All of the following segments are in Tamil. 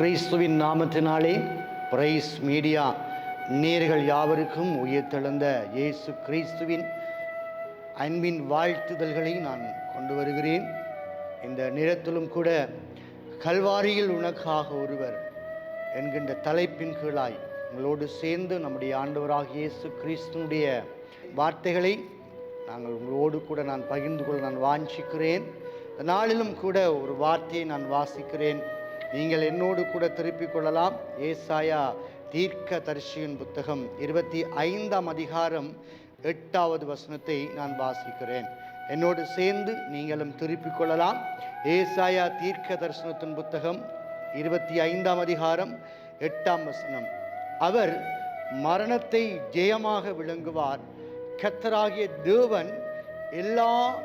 கிறிஸ்துவின் நாமத்தினாலே பிரைஸ் மீடியா நேர்கள் யாவருக்கும் உயிர்த்தெழுந்த இயேசு கிறிஸ்துவின் அன்பின் வாழ்த்துதல்களை நான் கொண்டு வருகிறேன். இந்த நேரத்திலும் கூட கல்வாரியில் உனக்காக ஒருவர் என்கின்ற தலைப்பின் கீழாய் உங்களோடு சேர்ந்து நம்முடைய ஆண்டவராக இயேசு கிறிஸ்துனுடைய வார்த்தைகளை நாங்கள் உங்களோடு கூட நான் பகிர்ந்து கொள்ள நான் வாஞ்சிக்கிறேன். நாளிலும் கூட ஒரு வார்த்தையை நான் வாசிக்கிறேன். நீங்கள் என்னோடு கூட திருப்பிக் கொள்ளலாம். ஏசாயா தீர்க்க தரிசியின் புத்தகம் இருபத்தி ஐந்தாம் அதிகாரம் எட்டாவது வசனத்தை நான் வாசிக்கிறேன். என்னோடு சேர்ந்து நீங்களும் திருப்பிக் கொள்ளலாம். ஏசாயா தீர்க்க தரிசனத்தின் புத்தகம் இருபத்தி ஐந்தாம் அதிகாரம் எட்டாம் வசனம். அவர் மரணத்தை ஜெயமாக விளங்குவார். கத்தராகிய தேவன் எல்லா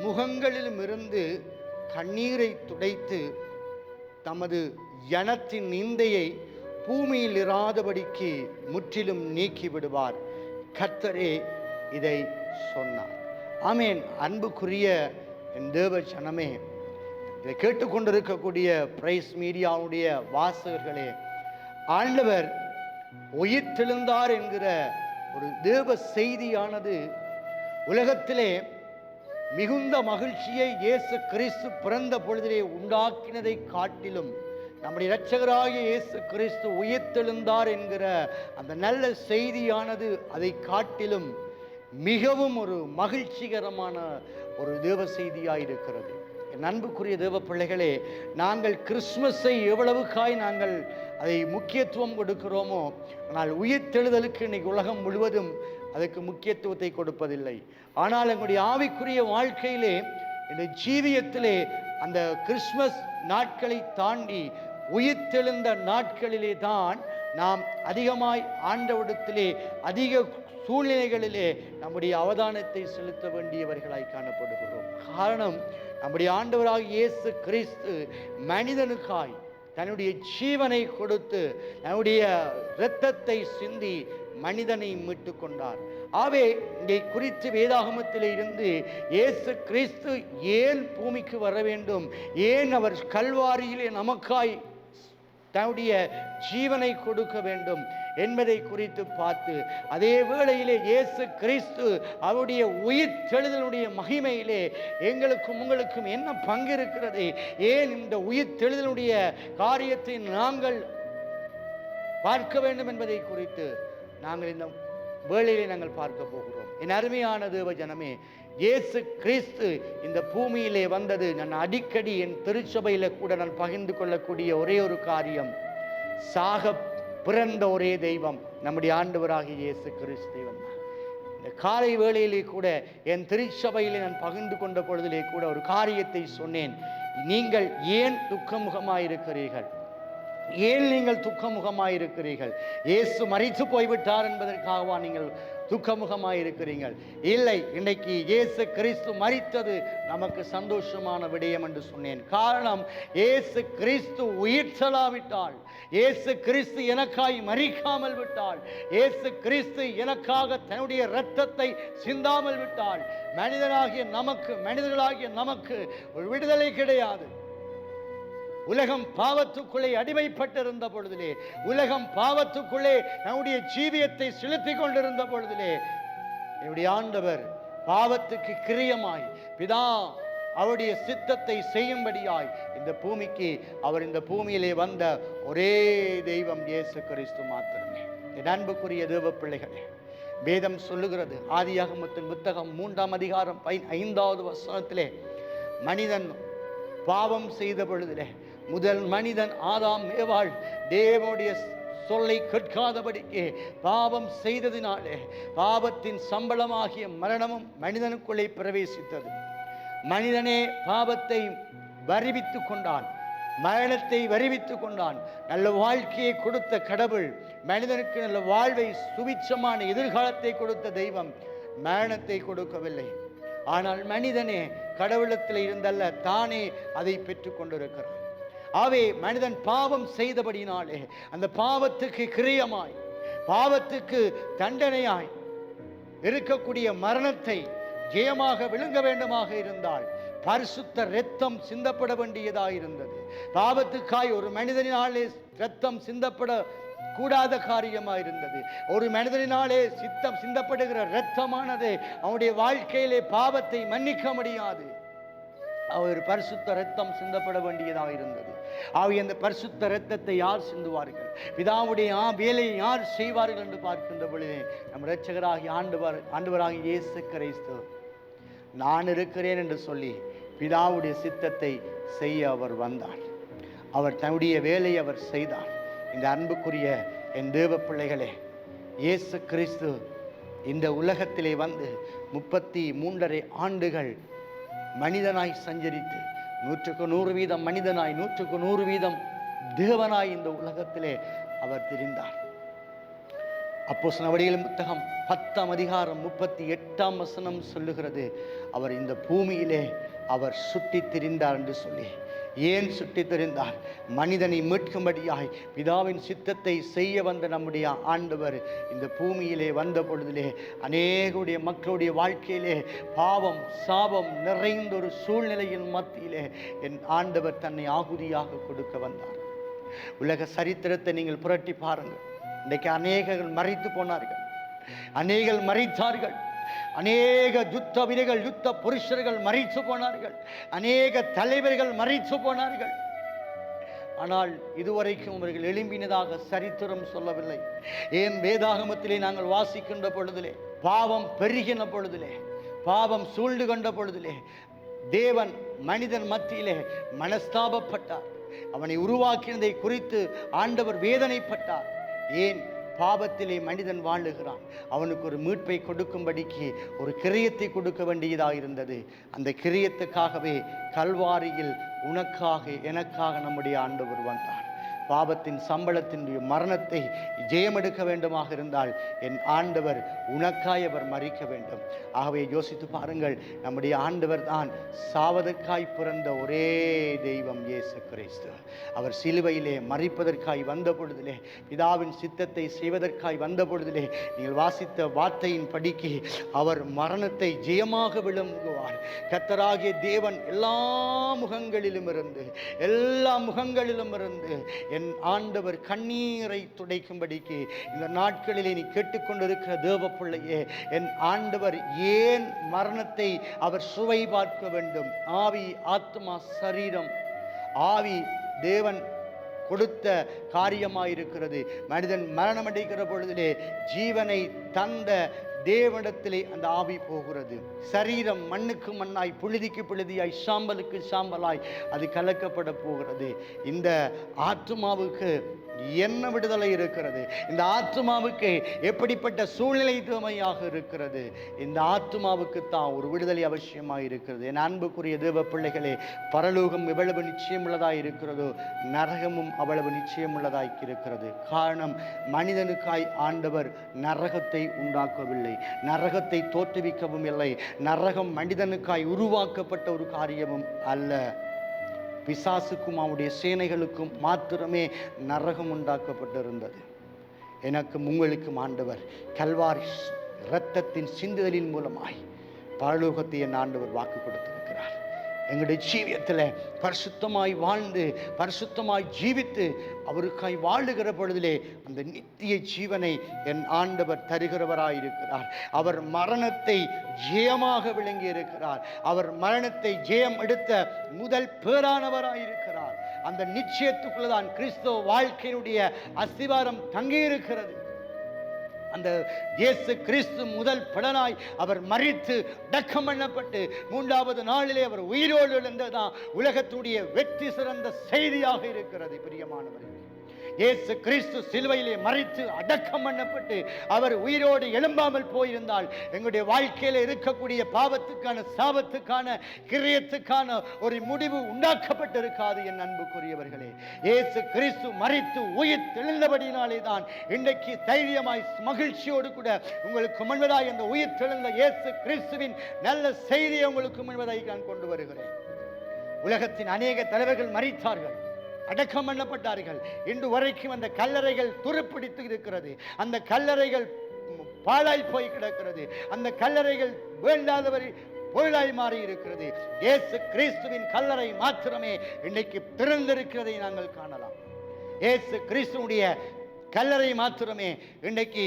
முகங்களிலும் இருந்து கண்ணீரை துடைத்து தமது ஜனத்தின் நிந்தையை பூமியில் இராதபடிக்கு முற்றிலும் நீக்கி விடுவார் கர்த்தரே இதை சொன்னார். ஆமேன். அன்புக்குரிய என் தேவ ஜனமே இதை கேட்டுக்கொண்டிருக்கக்கூடிய பிரைஸ் மீடியாவுடைய வாசகர்களே ஆண்டவர் உயிர்த்தெழுந்தார் என்கிற ஒரு தேவ செய்தியானது உலகத்திலே மிகுந்த மகிழ்ச்சியை இயேசு கிறிஸ்து பிறந்த பொழுதிலே உண்டாக்கினதை காட்டிலும் நம்முடைய இரட்சகராகிய இயேசு கிறிஸ்து உயிர்த்தெழுந்தார் என்கிற அந்த நல்ல செய்தியானது அதை காட்டிலும் மிகவும் ஒரு மகிழ்ச்சிகரமான ஒரு தேவ செய்தியாக இருக்கிறது என் அன்புக்குரிய தேவ பிள்ளைகளே நாங்கள் கிறிஸ்மஸை எவ்வளவுக்காய் நாங்கள் அதை முக்கியத்துவம் கொடுக்கிறோமோ ஆனால் உயிர்த்தெழுதலுக்கு இன்னைக்கு உலகம் முழுவதும் அதுக்கு முக்கியத்துவத்தை கொடுப்பதில்லை. ஆனால் எங்களுடைய ஆவிக்குரிய வாழ்க்கையிலே என்னுடைய ஜீவியத்திலே அந்த கிறிஸ்மஸ் நாட்களை தாண்டி உயிர்த்தெழுந்த நாட்களிலே தான் நாம் அதிகமாய் ஆண்டவடத்திலே அதிக சூழ்நிலைகளிலே நம்முடைய அவதானத்தை செலுத்த வேண்டியவர்களாய் காணப்படுகிறோம். காரணம் நம்முடைய ஆண்டவராக இயேசு கிறிஸ்து மனிதனுக்காய் தன்னுடைய ஜீவனை கொடுத்து தன்னுடைய இரத்தத்தை சிந்தி மனிதனை மீட்டு கொண்டார் ஆவே இதை குறித்து வேதாகமத்தில் இருந்து இயேசு கிறிஸ்து ஏன் பூமிக்கு வர வேண்டும்? ஏன் அவர் கல்வாரியிலே நமக்காய் தன்னுடைய ஜீவனை கொடுக்க வேண்டும் என்பதை குறித்து பார்த்து அதே வேளையிலே இயேசு கிறிஸ்து அவருடைய உயிர் தெழுதலுடைய மகிமையிலே எங்களுக்கும் உங்களுக்கும் என்ன பங்கு இருக்கிறது? ஏன் இந்த உயிர் தெழுதலுடைய காரியத்தை நாங்கள் பார்க்க வேண்டும் என்பதை குறித்து நாங்கள் இந்த வேளையிலே நாங்கள் பார்க்க போகிறோம். என் அருமையான தேவ ஜனமே இயேசு கிறிஸ்து இந்த பூமியிலே வந்தது. நான் அடிக்கடி என் திருச்சபையில் கூட நான் பகிர்ந்து கொள்ளக்கூடிய ஒரே ஒரு காரியம். சாக பிறந்த ஒரே தெய்வம் நம்முடைய ஆண்டவராகிய இயேசு கிறிஸ்து இந்த காலை வேளையிலே கூட என் திருச்சபையிலே நான் பகிர்ந்து கொண்ட பொழுதிலே கூட ஒரு காரியத்தை சொன்னேன். நீங்கள் ஏன் துக்கமுகமாயிருக்கிறீர்கள்? ஏன் நீங்கள் துக்கமுகமாயிருக்கிறீர்கள்? இயேசு மறித்து போய்விட்டார் என்பதற்காகவா நீங்கள் துக்கமுகமாயிருக்கிறீர்கள்? இல்லை இன்னைக்கு இயேசு கிறிஸ்து மறித்தது நமக்கு சந்தோஷமான விடயம் என்று சொன்னேன். காரணம் இயேசு கிறிஸ்து உயிர் செலாவிட்டால் இயேசு கிறிஸ்து எனக்காய் மறிக்காமல் விட்டால் இயேசு கிறிஸ்து எனக்காக தன்னுடைய இரத்தத்தை சிந்தாமல் விட்டால் மனிதனாகிய நமக்கு மனிதர்களாகிய நமக்கு ஒரு விடுதலை கிடையாது. உலகம் பாவத்துக்குள்ளே அடிமைப்பட்டிருந்த பொழுதிலே உலகம் பாவத்துக்குள்ளே நம்முடைய ஜீவியத்தை செலுத்திக் கொண்டிருந்த பொழுதிலே என்னுடைய ஆண்டவர் பாவத்துக்கு கிரியமாய் பிதா அவருடைய சித்தத்தை செய்யும்படியாய் இந்த பூமிக்கு அவர் இந்த பூமியிலே வந்த ஒரே தெய்வம் இயேசு கிறிஸ்து மாத்திரமே. என் அன்புக்குரிய தேவ பிள்ளைகளே வேதம் சொல்லுகிறது ஆதியாகமத்தின் புத்தகம் மூன்றாம் அதிகாரம் பை ஐந்தாவது வசனத்திலே மனிதன் பாவம் செய்த பொழுதிலே முதல் மனிதன் ஆதாம் ஏவாள் தேவனுடைய சொல்லை கேட்காதபடிக்கு பாவம் செய்ததினாலே பாவத்தின் சம்பளமாகிய மரணமும் மனிதனுக்குள்ளே பிரவேசித்தது. மனிதனே பாவத்தை வரிவித்துக் கொண்டான் மரணத்தை வரிவித்துக் கொண்டான். நல்ல வாழ்க்கையை கொடுத்த கடவுள் மனிதனுக்கு நல்ல வாழ்வை சுபிச்சமான எதிர்காலத்தை கொடுத்த தெய்வம் மரணத்தை கொடுக்கவில்லை. ஆனால் மனிதனே கடவுளத்தில் இருந்தல்ல தானே அதை பெற்று கொண்டிருக்கிறான் ஆவே மனிதன் பாவம் செய்தபடினாலே அந்த பாவத்துக்கு கிரியமாய் பாவத்துக்கு தண்டனையாய் இருக்கக்கூடிய மரணத்தை ஜெயமாக விழுங்க வேண்டுமாக இருந்தால் பரிசுத்த இரத்தம் சிந்தப்பட வேண்டியதாக இருந்தது. பாவத்துக்காய் ஒரு மனிதனினாலே ரத்தம் சிந்தப்பட கூடாத காரியமாக இருந்தது. ஒரு மனிதனினாலே சித்தம் சிந்தப்படுகிற இரத்தமானது அவனுடைய வாழ்க்கையிலே பாவத்தை மன்னிக்க முடியாது. அவர் பரிசுத்த ரத்தம் சிந்தப்பட வேண்டியதாக இருந்தது. அவை அந்த பரிசுத்த ரத்தத்தை யார் சிந்துவார்கள்? பிதாவுடைய ஆ வேலையை யார் செய்வார்கள் என்று பார்க்கின்ற பொழுது நம் இரட்சகராகி ஆண்டவர் ஆண்டவராகி இயேசு கிறிஸ்து நான் இருக்கிறேன் என்று சொல்லி பிதாவுடைய சித்தத்தை செய்ய அவர் வந்தார். அவர் தன்னுடைய வேலையை அவர் செய்தார். இந்த அன்புக்குரிய என் தேவ பிள்ளைகளே இயேசு கிறிஸ்து இந்த உலகத்திலே வந்து முப்பத்தி மூன்றரை ஆண்டுகள் மனிதனாய் சஞ்சரித்து நூற்றுக்கு நூறு வீதம் மனிதனாய் நூற்றுக்கு நூறு வீதம் தேவனாய் இந்த உலகத்திலே அவர் தெரிந்தார். அப்போ நவடிகள் புத்தகம் பத்தாம் அதிகாரம் முப்பத்தி எட்டாம் வசனம் சொல்லுகிறது அவர் இந்த பூமியிலே அவர் சுற்றி திரிந்தார் என்று சொல்லி. ஏன் சுற்றி தெரிந்தார்? மனிதனை மீட்கும்படியாய் பிதாவின் சித்தத்தை செய்ய வந்த நம்முடைய ஆண்டவர் இந்த பூமியிலே வந்த பொழுதிலே அநேகருடைய மக்களுடைய வாழ்க்கையிலே பாவம் சாபம் நிறைந்த ஒரு சூழ்நிலையின் மத்தியிலே என் ஆண்டவர் தன்னை ஆகுதியாக கொடுக்க வந்தார். உலக சரித்திரத்தை நீங்கள் புரட்டி பாருங்கள். இன்றைக்கு அநேகர்கள் மறைத்து போனார்கள். அநேகர் மறைத்தார்கள் அநேக யுத்த வீரர்கள் யுத்த புருஷர்கள் மறைத்து போனார்கள். அநேக தலைவர்கள் மறைத்து போனார்கள். ஆனால் இதுவரைக்கும் அவர்கள் எழும்பினதாக சரித்திரம் சொல்லவில்லை. ஏன் வேதாகமத்திலே நாங்கள் வாசிக்கின்ற பொழுதிலே பாவம் பெருகின பொழுதிலே பாவம் சூழ்ந்து கொண்ட பொழுதிலே தேவன் மனிதன் மத்தியிலே மனஸ்தாபப்பட்டார். அவனை உருவாக்கினதை குறித்து ஆண்டவர் வேதனைப்பட்டார். ஏன் பாவத்திலே மனிதன் வாழுகிறான். அவனுக்கு ஒரு மீட்பை கொடுக்கும்படிக்கு ஒரு கிரியத்தை கொடுக்க வேண்டியதாக இருந்தது. அந்த கிரியத்துக்காகவே கல்வாரியில் உனக்காக எனக்காக நம்முடைய ஆண்டவர் வந்தார். பாவத்தின் சம்பளத்தினுடைய மரணத்தை ஜெயமெடுக்க வேண்டுமாக இருந்தால் என் ஆண்டவர் உனக்காய் அவர் மறிக்க வேண்டும். ஆகவே யோசித்து பாருங்கள் நம்முடைய ஆண்டவர் தான் சாவதற்காய் பிறந்த ஒரே தெய்வம் இயேசு கிறிஸ்து. அவர் சிலுவையிலே மறிப்பதற்காய் வந்த பொழுதிலே பிதாவின் சித்தத்தை செய்வதற்காய் வந்த பொழுதிலே நீங்கள் வாசித்த வார்த்தையின் படிக்கு அவர் மரணத்தை ஜெயமாக விளங்குவார். கத்தராகிய தேவன் எல்லா முகங்களிலும் இருந்து எல்லா முகங்களிலும் இருந்து என் ஆண்டவர் கண்ணீரை துடைக்கும்படிக்கு இந்த நாட்களிலே நீ கேட்டுக்கொண்டிருக்கிற தேவ பிள்ளையே என் ஆண்டவர் ஏன் மரணத்தை அவர் சுவை பார்க்க வேண்டும்? ஆவி ஆத்மா சரீரம். ஆவி தேவன் கொடுத்த காரியமாயிருக்கிறது. மனிதன் மரணம் அடைகிற பொழுதிலே ஜீவனை தந்த தேவனிடத்திலே அந்த ஆவி போகிறது. சரீரம் மண்ணுக்கு மண்ணாய் புழுதிக்கு புழுதியாய் சாம்பலுக்கு சாம்பலாய் அது கலக்கப்பட போகிறது. இந்த ஆத்மாவுக்கு என்ன விடுதலை இருக்கிறது? இந்த ஆத்மாவுக்கு எப்படிப்பட்ட சூழ்நிலை தூமையாக இருக்கிறது? இந்த ஆத்மாவுக்கு தான் ஒரு விடுதலை அவசியமாக இருக்கிறது. என் அன்புக்குரிய தேவ பிள்ளைகளே பரலோகம் எவ்வளவு நிச்சயமுள்ளதாக இருக்கிறதோ நரகமும் அவ்வளவு நிச்சயமுள்ளதாக இருக்கிறது. காரணம் மனிதனுக்காய் ஆண்டவர் நரகத்தை உண்டாக்கவில்லை. நரகத்தை தோற்றுவிக்கவும் இல்லை. நரகம் மனிதனுக்காய் உருவாக்கப்பட்ட ஒரு காரியமும் அல்ல. பிசாசுக்கும் அவனுடைய சேனைகளுக்கும் மாத்திரமே நரகம் உண்டாக்கப்பட்டிருந்தது. எனக்கும் உங்களுக்கும் ஆண்டவர் கல்வாரி இரத்தத்தின் சிந்துதலின் மூலமாய் பரலோகத்தை என் ஆண்டவர் வாக்கு கொடுத்தார். எங்களுடைய ஜீவியத்தில் பரிசுத்தமாய் வாழ்ந்து பரிசுத்தமாய் ஜீவித்து அவருக்காய் வாழுகிற பொழுதிலே அந்த நித்திய ஜீவனை என் ஆண்டவர் தருகிறவராயிருக்கிறார். அவர் மரணத்தை ஜெயமாக விளங்கி இருக்கிறார் அவர் மரணத்தை ஜெயம் எடுத்த முதல் பேரானவராயிருக்கிறார். அந்த நிச்சயத்துக்குள்ளதான் கிறிஸ்தவ வாழ்க்கையினுடைய அஸ்திவாரம் தங்கியிருக்கிறது. அந்த இயேசு கிறிஸ்து முதல் படனாய் அவர் மறித்து டக்கம் பண்ணப்பட்டு மூன்றாவது நாளிலே அவர் உயிரோடு எழுந்ததுதான் உலகத்துடைய வெற்றி சிறந்த செய்தியாக இருக்கிறது பிரியமானவர்கள். இயேசு கிறிஸ்து சிலுவையிலே மறித்து அடக்கம் பண்ணப்பட்டு அவர் உயிரோடு எழும்பாமல் போயிருந்தால் எங்களுடைய வாழ்க்கையில் இருக்கக்கூடிய பாவத்துக்கான சாபத்துக்கான கிரியத்துக்கான ஒரு முடிவு உண்டாக்கப்பட்டிருக்காது என் அன்புக்குரியவர்களே. இயேசு கிறிஸ்து மறித்து உயிர் தெளிந்தபடினாலே தான் இன்றைக்கு தைரியமாய் மகிழ்ச்சியோடு கூட உங்களுக்கு முன்பதாய் அந்த உயிர் தெளிந்த இயேசு கிறிஸ்துவின் நல்ல செய்தியை உங்களுக்கு முன்பதாய் நான் கொண்டு வருகிறேன். உலகத்தின் அநேக தலைவர்கள் மறித்தார்கள் அடக்கம் பண்ணப்பட்டார்கள். இன்று வரைக்கும் அந்த கல்லறைகள் துருப்பிடித்து இருக்கிறது. அந்த கல்லறைகள் பாழாய் போய் கிடக்கிறது. அந்த கல்லறைகள் வேண்டாதவர் பொருளாய் மாறி இருக்கிறது. இயேசு கிறிஸ்துவின் கல்லறை மாத்திரமே இன்னைக்கு திறந்திருக்கிறதை நாங்கள் காணலாம். இயேசு கிறிஸ்துவனுடைய கல்லறை மாத்திரமே இன்றைக்கு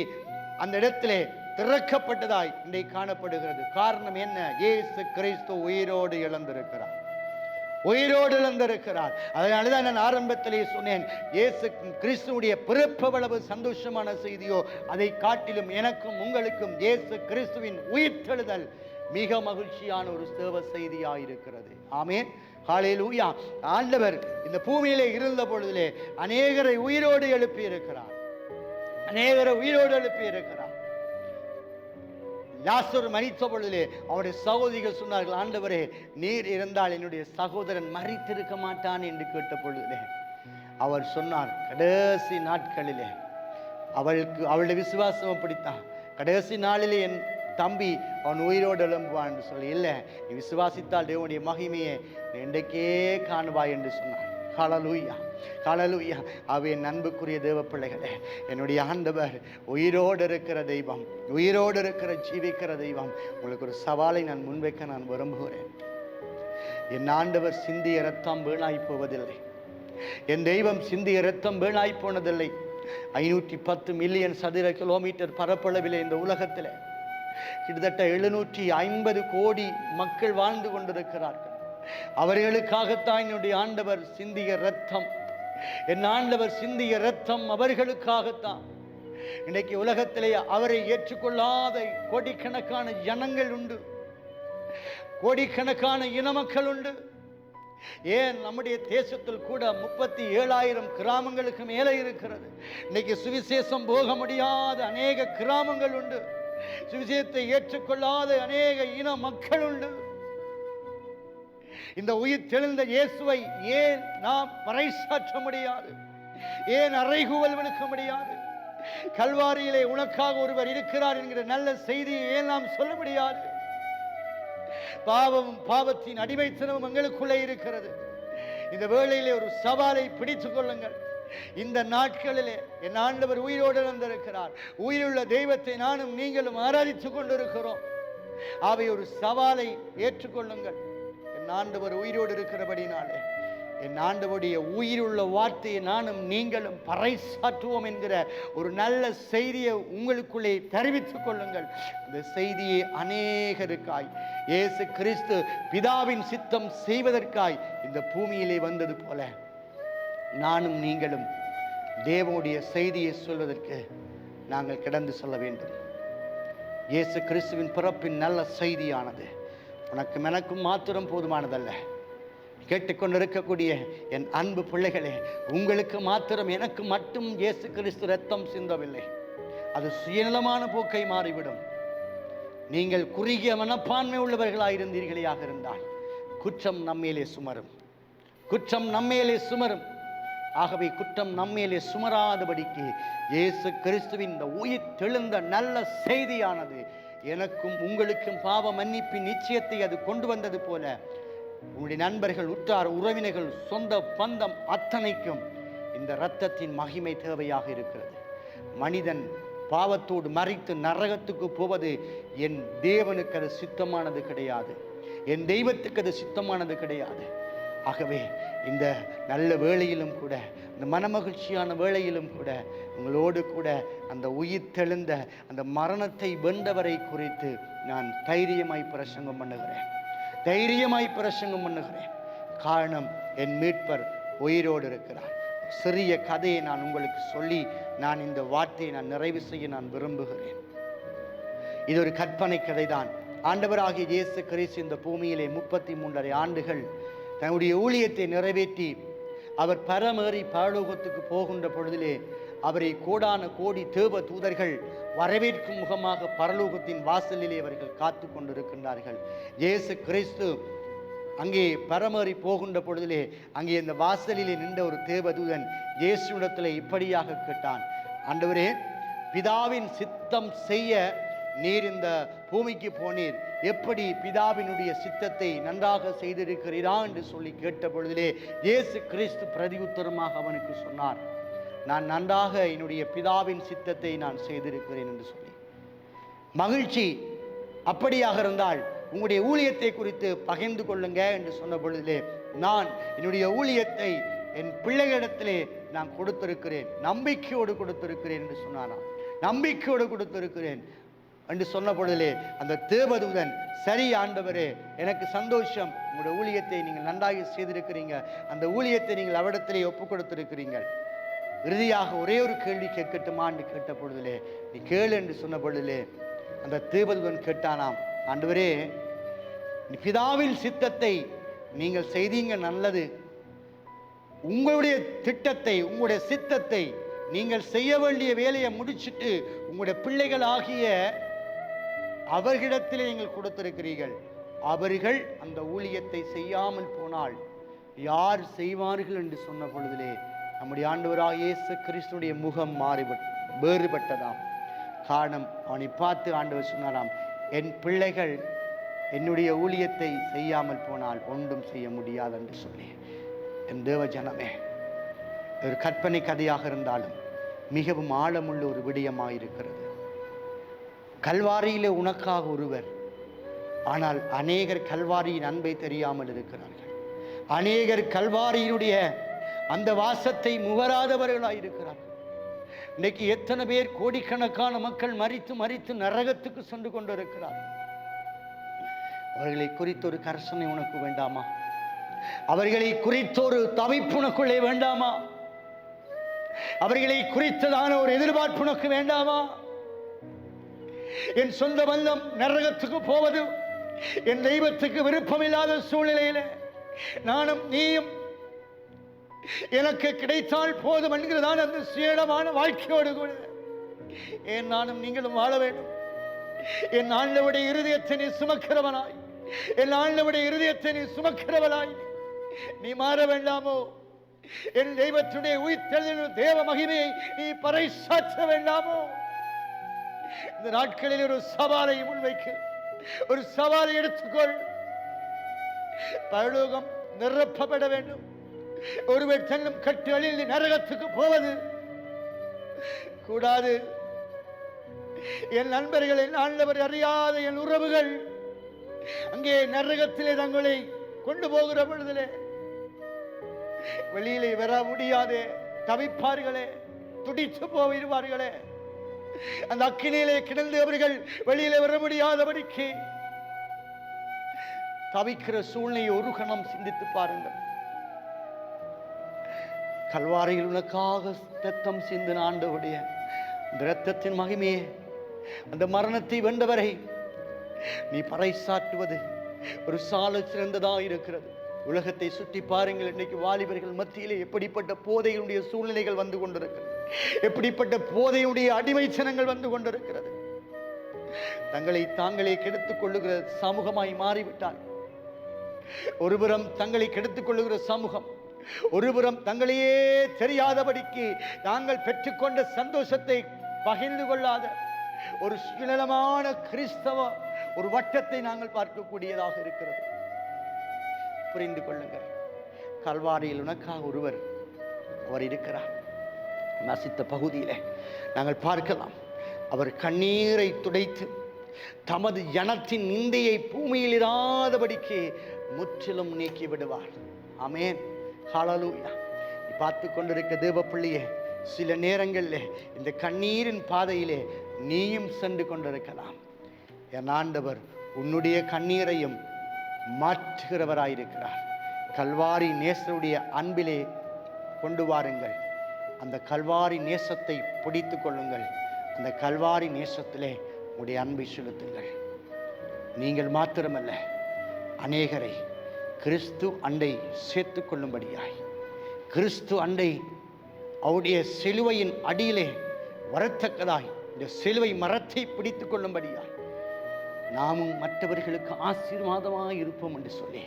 அந்த இடத்திலே திறக்கப்பட்டதாய் இன்றைக்கு காணப்படுகிறது. காரணம் என்ன? இயேசு கிறிஸ்து உயிரோடு இழந்திருக்கிறார் உயிரோடு இழந்திருக்கிறார் அதனால தான் நான் ஆரம்பத்திலே சொன்னேன் இயேசு கிறிஸ்துவுடைய பிறப்பவளவு சந்தோஷமான செய்தியோ அதை காட்டிலும் எனக்கும் உங்களுக்கும் இயேசு கிறிஸ்துவின் உயிர்த்தெழுதல் மிக மகிழ்ச்சியான ஒரு சேவ செய்தியாயிருக்கிறது. காலையில் ஊயா ஆண்டவர் இந்த பூமியிலே இருந்த பொழுதிலே அநேகரை உயிரோடு எழுப்பி இருக்கிறார் அநேகரை உயிரோடு எழுப்பி இருக்கிறார் லாசர் மறித்த பொழுது அவருடைய சகோதரிகள் சொன்னார்கள் ஆண்டவரே நீர் இருந்தால் என்னுடைய சகோதரன் மறித்திருக்க மாட்டான் என்று கேட்ட பொழுதிலே அவர் சொன்னார் கடைசி நாட்களிலே அவளுக்கு அவளுடைய விசுவாசம் அப்படித்தான். கடைசி நாளிலே என் தம்பி அவன் உயிரோடு எழும்புவான் என்று சொல்லி இல்லை நீ விசுவாசித்தால் தேவனுடைய மகிமையை நீ இன்றைக்கே காணுவாய் என்று சொன்னான் ஹalleluya. காலலூயா அவை என் அன்புக்குரிய தேவ பிள்ளைகளே என்னுடைய ஆண்டவர் உயிரோடு இருக்கிற தெய்வம் உயிரோடு இருக்கிற ஜீவிக்கிற தெய்வம். உங்களுக்கு ஒரு சவாலை நான் முன்வைக்க நான் விரும்புகிறேன். என் ஆண்டவர் சிந்திய ரத்தம் வீணாய் போவதில்லை. என் தெய்வம் சிந்திய ரத்தம் வீணாய் போனதில்லை. ஐநூற்றி பத்து மில்லியன் சதுர கிலோமீட்டர் பரப்பளவில் இந்த உலகத்தில் கிட்டத்தட்ட எழுநூற்றி ஐம்பது கோடி மக்கள் வாழ்ந்து கொண்டிருக்கிறார்கள். அவர்களுக்காகத்தான் என்னுடைய ஆண்டவர் சிந்திய ரத்தம் என் ஆண்டவர் சிந்திய ரத்தம் அவர்களுக்காகத்தான். இன்னைக்கு உலகத்திலே அவரை ஏற்றுக்கொள்ளாத கோடிக்கணக்கான ஜனங்கள் உண்டு. கோடிக்கணக்கான இன மக்கள் உண்டு. ஏன் நம்முடைய தேசத்தில் கூட முப்பத்தி ஏழாயிரம் கிராமங்களுக்கு மேலே இருக்கிறது. இன்னைக்கு சுவிசேஷம் போக முடியாத அநேக கிராமங்கள் உண்டு. சுவிசேஷத்தை ஏற்றுக்கொள்ளாத அநேக இன மக்கள் உண்டு. இந்த உயிர் தெளிந்த இயேசுவை ஏன் நாம் பறைசாற்ற முடியாது? ஏன் அறைகுவல் விழுக்க முடியாது? கல்வாரியிலே உனக்காக ஒருவர் இருக்கிறார் என்கிற நல்ல செய்தியை ஏன் நாம் சொல்ல முடியாது? பாவம் பாவத்தின் அடிமைத்தனமும் எங்களுக்குள்ளே இருக்கிறது. இந்த வேளையிலே ஒரு சவாலை பிடித்துக் கொள்ளுங்கள். இந்த நாட்களிலே என் ஆண்டவர் உயிரோடு இருந்திருக்கிறார் உயிருள்ள தெய்வத்தை நானும் நீங்களும் ஆராதித்துக் கொண்டிருக்கிறோம். அவை ஒரு சவாலை ஏற்றுக்கொள்ளுங்கள். என் ஆண்டவர் உயிரோடு இருக்கிறபடினாலே என் ஆண்டவருடைய உயிருள்ள வார்த்தையை நானும் நீங்களும் பறைசாற்றுவோம் என்கிற ஒரு நல்ல செய்தியை உங்களுக்குள்ளே தெரிவித்துக் கொள்ளுங்கள். அந்த செய்தியை அநேகருக்காய் இயேசு கிறிஸ்து பிதாவின் சித்தம் செய்வதற்காய் இந்த பூமியிலே வந்தது போல நானும் நீங்களும் தேவனுடைய செய்தியை சொல்வதற்கு நாங்கள் கிடந்து சொல்ல வேண்டும். இயேசு கிறிஸ்துவின் பிறப்பின் நல்ல செய்தியானது. உனக்கும் எனக்கும் மாத்திரம் போதுமானதல்ல. கேட்டுக்கொண்டிருக்கக்கூடிய என் அன்பு பிள்ளைகளே உங்களுக்கு மாத்திரம் எனக்கு மட்டும் இயேசு கிறிஸ்து ரத்தம் சிந்தவில்லை. அது சுயநலமான போக்கை மாறிவிடும். நீங்கள் குறுகிய மனப்பான்மை உள்ளவர்களாயிருந்தீர்களையாக இருந்தால் குற்றம் நம்மேலே சுமரும். குற்றம் நம்மேலே சுமரும். ஆகவே குற்றம் நம்மேலே சுமராதபடிக்கு இயேசு கிறிஸ்துவின் இந்த உயிர் தெழுந்த நல்ல செய்தியானது எனக்கும் உங்களுக்கும் பாவ மன்னிப்பின் நிச்சயத்தை அது கொண்டு வந்தது போல உங்களுடைய நண்பர்கள் உற்றார் உறவினர்கள் சொந்த பந்தம் அத்தனைக்கும் இந்த இரத்தத்தின் மகிமை தேவையாக இருக்கிறது. மனிதன் பாவத்தோடு மறைத்து நரகத்துக்கு போவது என் தேவனுக்கு அது சித்தமானது கிடையாது. என் தெய்வத்துக்கு அது சித்தமானது கிடையாது. ஆகவே இந்த நல்ல வேளையிலும் கூட இந்த மனமகிழ்ச்சியான வேளையிலும் கூட உங்களோடு கூட அந்த உயிர் தெழுந்த அந்த மரணத்தை வென்றவரை குறித்து நான் தைரியமாய் பிரசங்கம் பண்ணுகிறேன். தைரியமாய் பிரசங்கம் பண்ணுகிறேன். காரணம் என் மீட்பர் உயிரோடு இருக்கிறார். சிறிய கதையை நான் உங்களுக்கு சொல்லி நான் இந்த வார்த்தையை நான் நிறைவு செய்ய நான் விரும்புகிறேன். இது ஒரு கற்பனை கதை தான் ஆண்டவராகிய இயேசு கிறிஸ்து இந்த பூமியிலே முப்பத்தி மூன்றரை ஆண்டுகள் தன்னுடைய ஊழியத்தை நிறைவேற்றி அவர் பரமேறி பரலோகத்துக்கு போகின்ற பொழுதிலே அவரை கோடான கோடி தேவ தூதர்கள் வரவேற்கும் முகமாக பரலோகத்தின் வாசலிலே அவர்கள் காத்து கொண்டிருக்கின்றார்கள். இயேசு கிறிஸ்து அங்கே பரமேறி போகின்ற பொழுதிலே அங்கே இந்த வாசலிலே நின்ற ஒரு தேவதூதன் இயேசுடத்தில் இப்படியாக கேட்டான். ஆண்டவரே பிதாவின் சித்தம் செய்ய நீர் இந்த பூமிக்கு போனீர். எப்படி பிதாவினுடைய சித்தத்தை நன்றாக செய்திருக்கிறீரா என்று சொல்லி கேட்ட பொழுதிலே இயேசு கிறிஸ்து பிரதி உத்தரமாக அவனுக்கு சொன்னார். நான் நன்றாக என்னுடைய பிதாவின் சித்தத்தை நான் செய்திருக்கிறேன் என்று சொல்லி. மகிழ்ச்சி அப்படியாக இருந்தால் உங்களுடைய ஊழியத்தை குறித்து பகிர்ந்து கொள்ளுங்க என்று சொன்ன பொழுதிலே நான் என்னுடைய ஊழியத்தை என் பிள்ளைகளிடத்திலே நான் கொடுத்திருக்கிறேன். நம்பிக்கையோடு கொடுத்திருக்கிறேன் என்று சொன்னாராம். நம்பிக்கையோடு கொடுத்திருக்கிறேன். என்று சொன்ன பொழுதிலே அந்த தேவதூதன் சரி ஆண்டவரே எனக்கு சந்தோஷம். உங்களுடைய ஊழியத்தை நீங்கள் நன்றாக செய்திருக்கிறீங்க. அந்த ஊழியத்தை நீங்கள் அவடத்திலே ஒப்பு கொடுத்திருக்கிறீர்கள் இறுதியாக ஒரே ஒரு கேள்வி கேட்கட்டுமா என்று கேட்ட பொழுதிலே நீ கேளு என்று சொன்ன பொழுதிலே அந்த தேவதூதன் கேட்டானாம் ஆண்டவரே நீ பிதாவின் சித்தத்தை நீங்கள் செய்தீங்க நல்லது. உங்களுடைய திட்டத்தை உங்களுடைய சித்தத்தை நீங்கள் செய்ய வேண்டிய வேலையை முடிச்சுட்டு உங்களுடைய பிள்ளைகள் ஆகிய அவர்களிடத்திலே நீங்கள் கொடுத்திருக்கிறீர்கள். அவர்கள் அந்த ஊழியத்தை செய்யாமல் போனால் யார் செய்வார்கள் என்று சொன்ன பொழுதிலே நம்முடைய ஆண்டவராக இயேசு கிறிஸ்துடைய முகம் மாறிபட் வேறுபட்டதாம். காரணம் அவனை பார்த்து ஆண்டவர் சொன்னாராம் என் பிள்ளைகள் என்னுடைய ஊழியத்தை செய்யாமல் போனால் ஒன்றும் செய்ய முடியாது என்று சொல்லி. என் தேவ ஜனமே ஒரு கற்பனை கதையாக இருந்தாலும் மிகவும் ஆழமுள்ள ஒரு விடயமாக இருக்கிறது கல்வாரியிலே உனக்காக ஒருவர். ஆனால் அநேகர் கல்வாரியின் அன்பை தெரியாமல் இருக்கிறார்கள். அநேகர் கல்வாரியினுடைய அந்த வாசத்தை முகராதவர்களாக இருக்கிறார்கள். இன்னைக்கு எத்தனை பேர் கோடிக்கணக்கான மக்கள் மறித்து மறித்து நரகத்துக்கு சென்று கொண்டிருக்கிறார்கள் அவர்களை குறித்த ஒரு கர்சனை உனக்கு வேண்டாமா? அவர்களை குறித்த ஒரு தவிப்பு உனக்குள்ளே வேண்டாமா? அவர்களை குறித்ததான ஒரு எதிர்பார்ப்பு உனக்கு வேண்டாமா? என் சொந்த பந்தம் நரகத்துக்கு போவது என் தெய்வத்துக்கு விருப்பமில்லாத சூழ்நிலையில நானும் நீயும் எனக்கு கிடைத்தால் போதும் என்கிறதான அந்த சீடமான வாழ்க்கையோடு கூட. ஏன் நானும் நீங்களும் வாழ வேண்டும். என் ஆண்டவுடைய இருதயத்தை நீ சுமக்கிறவனாய். என் ஆண்டவுடைய இருதயத்தை நீ சுமக்கிறவனாய் நீ மாற வேண்டாமோ? என் தெய்வத்துடைய உயிர்த்தெழுதலின் தேவ மகிமையை நீ பறைசாற்ற வேண்டாமோ? இந்த நாட்களில் ஒரு சவாலை முன்வைக்க. ஒரு சவாலை எடுத்துக்கொள். பரலோகம் நிரப்பப்பட வேண்டும். ஒருவர் தன்னும் கட்டுகளில் நரகத்துக்கு போவது. கூடாது. என் நண்பர்கள் என் ஆண்டவர் அறியாத என் உறவுகள் அங்கே நரகத்திலே தங்களை கொண்டு போகிற பொழுதிலே வெளியிலே வர முடியாதே. தவிப்பார்களே துடித்து போயிருவார்களே. அந்த அக்கினியிலே கிடந்து அவர்கள் வெளியிலே வர முடியாதபடிக்கு தவிக்கிற சூழ்நிலையை ஒரு கணம் சிந்தித்து பாருங்கள். கல்வாரியில் உனக்காக ரத்தம் சிந்து ஆண்டவுடைய அந்த ரத்தத்தின் மகிமையே அந்த மரணத்தை வென்றவரை நீ பறைசாற்றுவது ஒரு சால சிறந்ததா இருக்கிறது. உலகத்தை சுற்றி பாருங்கள் இன்னைக்கு வாலிபர்கள் மத்தியிலே எப்படிப்பட்ட போதைகளுடைய சூழ்நிலைகள் வந்து கொண்டிருக்கிறது. எப்படிப்பட்ட போதையுடைய அடிமைச்சனங்கள் வந்து கொண்டிருக்கிறது. தங்களை தாங்களே கெடுத்துக் கொள்ளுகிற சமூகமாய் மாறிவிட்டால் ஒருபுறம் தங்களை கெடுத்துக் கொள்ளுகிற சமூகம் ஒருபுறம் தங்களையே தெரியாதபடிக்கு தாங்கள் பெற்றுக்கொண்ட சந்தோஷத்தை பகிர்ந்து கொள்ளாத ஒரு சுயநலமான கிறிஸ்தவ ஒரு வட்டத்தை நாங்கள் பார்க்கக்கூடியதாக இருக்கிறது. புரிந்து கொள்ளுங்கள். கல்வாரியில் உனக்காக ஒருவர் அவர் இருக்கிறார். நசித்த பகுதியிலே நாங்கள் பார்க்கலாம். அவர் கண்ணீரை துடைத்து தமது ஜனத்தின் நிந்தையை பூமியில் இராதபடிக்கு முற்றிலும் நீக்கி விடுவார். அமேன் ஹalleluya. நீ பார்த்து கொண்டிருக்க தேவ சில நேரங்களில் இந்த கண்ணீரின் பாதையிலே நீயும் சென்று கொண்டிருக்கலாம். என் ஆண்டவர் உன்னுடைய கண்ணீரையும் மாற்றுகிறவராயிருக்கிறார். கல்வாரி நேசருடைய அன்பிலே கொண்டு வாருங்கள். அந்த கல்வாரி நேசத்தை பிடித்து கொள்ளுங்கள். அந்த கல்வாரி நேசத்திலே உடைய அன்பை செலுத்துங்கள். நீங்கள் மாத்திரமல்ல அநேகரை கிறிஸ்து அண்டை சேர்த்து கொள்ளும்படியாய். கிறிஸ்து அண்டை அவருடைய சிலுவையின் அடியிலே வரத்தக்கதாய் இந்த சிலுவை மரத்தை பிடித்து கொள்ளும்படியாய். நாமும் மற்றவர்களுக்கு ஆசீர்வாதமாக இருப்போம் என்று சொல்லி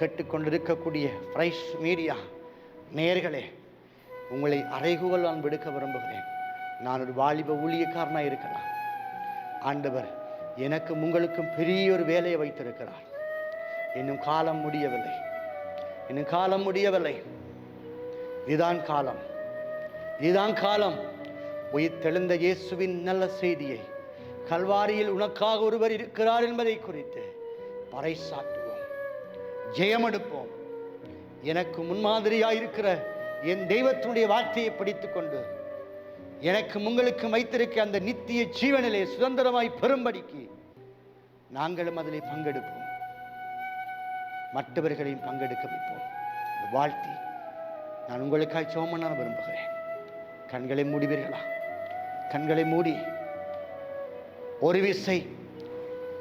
கேட்டுக்கொண்டிருக்கக்கூடிய ஃப்ரைஸ் மீடியா நேர்களே உங்களை அறைகுகள் நான் விடுக்க விரும்புகிறேன். நான் ஒரு வாலிப ஊழியக்காரனாக இருக்கலாம். ஆண்டவர் எனக்கும் உங்களுக்கும் பெரிய ஒரு வேலையை வைத்திருக்கிறார். இன்னும் காலம் முடியவில்லை. இன்னும் காலம் முடியவில்லை. இதுதான் காலம். இதுதான் காலம். உயிர் தெளிந்த இயேசுவின் நல்ல செய்தியை கல்வாரியில் உனக்காக ஒருவர் இருக்கிறார் என்பதை குறித்து பறைசாற்றுவோம். ஜெயமெடுப்போம். எனக்கு முன்மாதிரியாயிருக்கிற என் தெய்வத்தினுடைய வார்த்தையை படித்துக்கொண்டு எனக்கு உங்களுக்கு வைத்திருக்க அந்த நித்திய ஜீவனிலே சுதந்திரமாய் பெறும்படிக்கு நாங்களும் அதிலே பங்கெடுப்போம். மற்றவர்களையும் பங்கெடுக்க வைப்போம். வாழ்த்தி நான் உங்களுக்காய் சோமன விரும்புகிறேன். கண்களை மூடிவீர்களா? கண்களை மூடி ஒரு விசை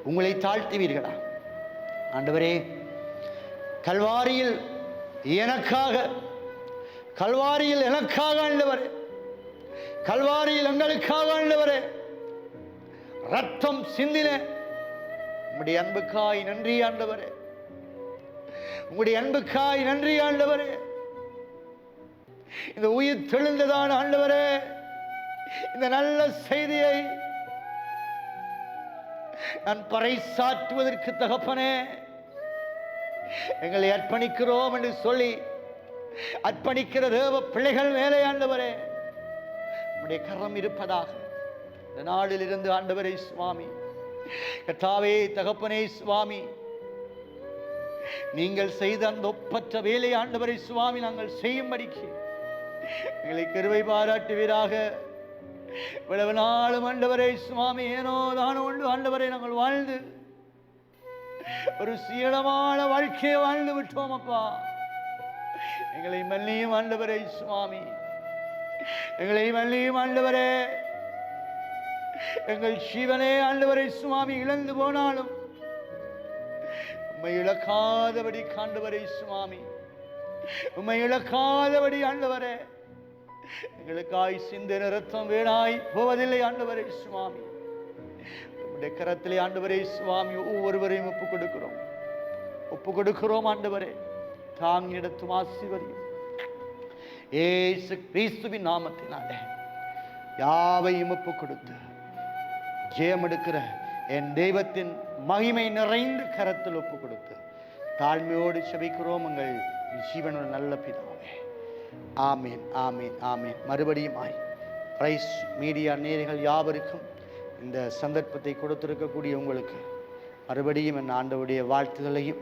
உங்களை தாழ்த்துவீர்களா? ஆண்டவரே கல்வாரியில் எனக்காக கல்வாரியில் எனக்காக ஆண்டவரே. கல்வாரியில் எங்களுக்காக ஆண்டவரே. ரத்தம் சிந்தின உங்களுடைய அன்புக்காய் நன்றி ஆண்டவரே. உங்களுடைய அன்புக்காய் நன்றி ஆண்டவரே. இந்த உயிர் தெளிந்ததான ஆண்டவரே இந்த நல்ல செய்தியை நான் பறைசாற்றுவதற்கு தகப்பனே எங்களை அர்ப்பணிக்கிறோம் என்று சொல்லி அர்ப்பணிக்கிற தேவ பிள்ளைகள் மேலே ஆண்டவரே உம்முடைய கரம் இருப்பதாக. இந்த நாளில் இருந்து ஆண்டவரே சுவாமி கத்தாவே தகப்பனே சுவாமி நீங்கள் செய்த அந்த ஒப்பற்ற வேலை ஆண்டவரை சுவாமி நாங்கள் செய்யும்படிக்கு எங்களை கருவை பாராட்டுவீராக. இவ்வளவு நாளும் ஆண்டவரை சுவாமி ஏனோ தானோ உண்டு ஆண்டவரை நாங்கள் வாழ்ந்து ஒரு சீலமான வாழ்க்கையை வாழ்ந்து விட்டோம் அப்பா. எங்களை மல்லியும் ஆண்டவரே சுவாமி. எங்களை மல்லியும் ஆண்டவரே. எங்கள் சிவனே ஆண்டவரை சுவாமி இழந்து போனாலும் உம்மை இழக்காதபடி காண்டவரை சுவாமி. உம்மை இழக்காதபடி ஆண்டவரே. எங்களுக்காய் சிந்த ரத்தம் வீணாய் போவதில்லை ஆண்டவரை சுவாமி. உம்முடைய கரத்திலே ஆண்டவரே சுவாமி ஒவ்வொருவரையும் ஒப்பு கொடுக்கிறோம் ஒப்பு கொடுக்கிறோம் ஆண்டவரே. தாங்கிடத்தும் ஆசிர்வதியும். ஏசு கிறிஸ்துவின் நாமத்தினாலே யாவையும் ஒப்பு கொடுத்து ஜெயம் எடுக்கிற என் தெய்வத்தின் மகிமை நிறைந்து கரத்தில் ஒப்பு கொடுத்து தாழ்மையோடு செபிக்கிறோம் உங்கள் ஜீவனோட நல்ல பிதாவே. ஆமீன் ஆமீன் ஆமேன். மறுபடியும் ஆய் பிரைஸ் மீடியா நேர்கள் யாவருக்கும் இந்த சந்தர்ப்பத்தை கொடுத்திருக்கக்கூடிய உங்களுக்கு மறுபடியும் என் ஆண்டவுடைய வாழ்த்துதலையும்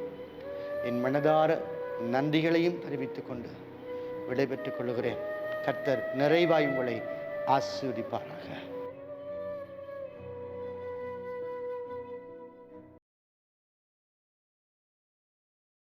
என் மனதார நன்றிகளையும் தெரிவித்துக் கொண்டு விடைபெற்றுக் கொள்கிறேன் கர்த்தர் நிறைவாய் உங்களை ஆசீர்வதிப்பாராக.